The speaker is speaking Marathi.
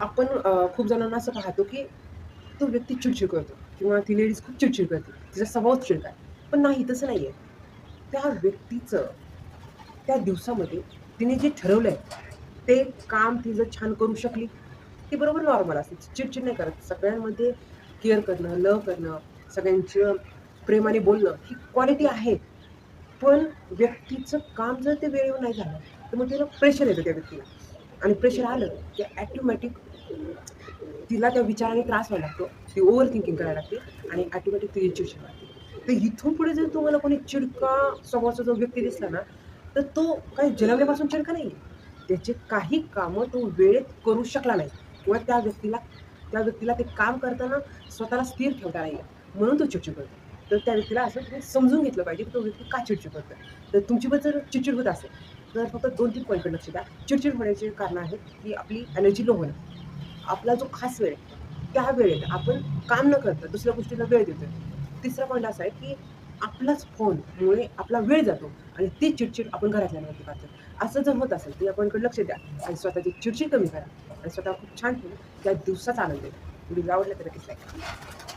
आपण खूप जणांना असं पाहतो, की तो व्यक्ती चिडचिड करतो किंवा ती लेडीज खूप चिडचिड करते. तिचा स्वभाव चिडका आहे. पण नाही तसं नाही आहे त्या व्यक्तीचं त्या दिवसामध्ये तिने जे ठरवलं आहे ते काम ती जर छान करू शकली, ती बरोबर नॉर्मल असते. चिडचिड नाही करत. सगळ्यांमध्ये केअर करणं, लव करणं, सगळ्यांचं प्रेमाने बोलणं ही क्वालिटी आहे. पण व्यक्तीचं काम जर ते वेळेवर नाही झालं, तर मग त्याला प्रेशर येतं त्या व्यक्तीला आणि प्रेशर आलं, की ॲटोमॅटिक तिला त्या विचाराने त्रास व्हायला लागतो. ती ओव्हर थिंकिंग करायला लागते आणि ॲटोमॅटिक तिची चिडचिड लागते तर इथून पुढे जर तुम्हाला कोणी चिडका स्वभावाचा जो व्यक्ती दिसला ना, तर तो काही जन्मल्यापासून चिडका नाही त्याचे काही कामं तो वेळेत करू शकला नाही किंवा त्या व्यक्तीला त्या व्यक्तीला ते काम करताना स्वतःला स्थिर ठेवता नाही म्हणून तो चिडचिड करतो. तर त्या व्यक्तीला असं तुम्ही समजून घेतलं पाहिजे, की तो व्यक्ती का चिडचिड करतो तर तुमची पण जर चिडचिड होत असेल, तर फक्त 2-3 पॉइंटकडे लक्ष द्या. चिडचिड होण्याची कारणं आहेत, की आपली एनर्जी लो होणं. आपला जो खास वेळ आहे, त्या वेळेत आपण काम न करता दुसऱ्या गोष्टीला वेळ देतो तिसरा पॉईंट असा आहे, की आपलाच फोनमुळे आपला वेळ जातो आणि ती चिडचिड आपण घरातल्यांवरती करतो. असं जर होत असेल, तर या पॉइंटकडे लक्ष द्या आणि स्वतःची चिडचिड कमी करा आणि स्वतः खूप छान ठेवून त्या दिवसाचा आनंद द्या व्हिडिओ आवडला तर नक्कीच लाईक